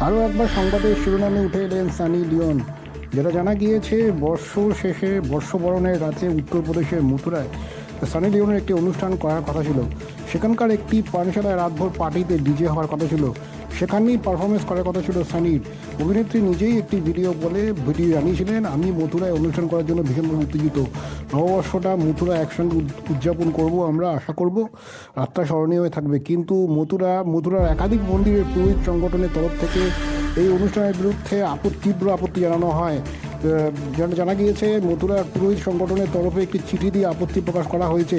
আরও একবার সংবাদের শিরোনামে উঠে এলেন সানি লিওন, যেটা জানা গিয়েছে বর্ষ শেষে বর্ষবরণের রাতে উত্তরপ্রদেশের মথুরায়। সানি লিওনের একটি অনুষ্ঠান করার কথা ছিল। সেখানকার একটি পানশালায় রাতভর পার্টিতে ডিজে হওয়ার কথা ছিল। সেখানেই পারফরমেন্স করার কথা ছিল সানির। অভিনেত্রী নিজেই একটি ভিডিও বলে ভিডিও জানিয়েছিলেন, আমি মথুরায় অনুষ্ঠান করার জন্য ভীষণভাবে উত্তেজিত। নববর্ষটা মথুরা একসঙ্গে উদযাপন করব আমরা, আশা করব রাতটা স্মরণীয় হয়ে থাকবে। কিন্তু মথুরা, মথুরার একাধিক মন্দিরের পুরোহিত সংগঠনের তরফ থেকে এই অনুষ্ঠানের বিরুদ্ধে আপত্তি তীব্র আপত্তি জানানো হয়। জানা গিয়েছে, মথুরা পুরোহিত সংগঠনের তরফে একটি চিঠি দিয়ে আপত্তি প্রকাশ করা হয়েছে।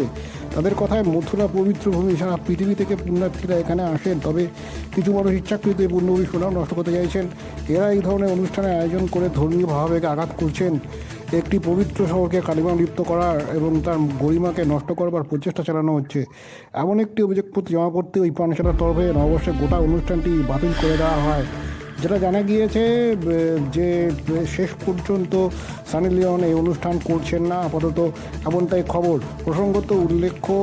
তাদের কথায় মথুরা পবিত্র ভূমি সারা পৃথিবী থেকে পুণ্যার্থীরা এখানে আসেন। তবে কিছু মানুষ ইচ্ছাকৃত এই পুণ্যভূমি সুনাম নষ্ট করতে চাইছেন। এরা এই ধরনের অনুষ্ঠানের আয়োজন করে ধর্মীয় ভাবাবেগে আঘাত করছেন। একটি পবিত্র শহরকে কালিমা লিপ্ত করার এবং তার গরিমাকে নষ্ট করবার প্রচেষ্টা চালানো হচ্ছে। এমন একটি অভিযোগপত্র জমা করতে ওই পানশালার তরফে নববর্ষের গোটা অনুষ্ঠানটি বাতিল করে দেওয়া হয়। যেটা জানা গিয়েছে যে শেষ পর্যন্ত সানি লিওন এই অনুষ্ঠান করছেন না, আপাতত এমনটাই খবর। প্রসঙ্গত উল্লেখ্য,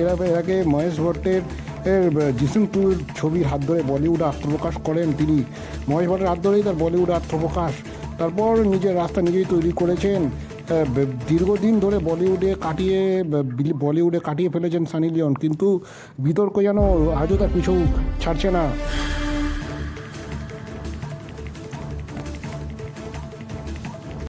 এর আগে মহেশ ভট্টের জিসিম টুর ছবির হাত ধরে বলিউডে আত্মপ্রকাশ করেন তিনি। মহেশ ভট্টের হাত ধরেই তার বলিউডে আত্মপ্রকাশ তারপর নিজের রাস্তা নিজেই তৈরি করেছেন। দীর্ঘদিন ধরে বলিউডে কাটিয়ে বলিউডে কাটিয়ে ফেলেছেন সানি লিওন। কিন্তু বিতর্ক যেন আজও তার পিছু ছাড়ছে না।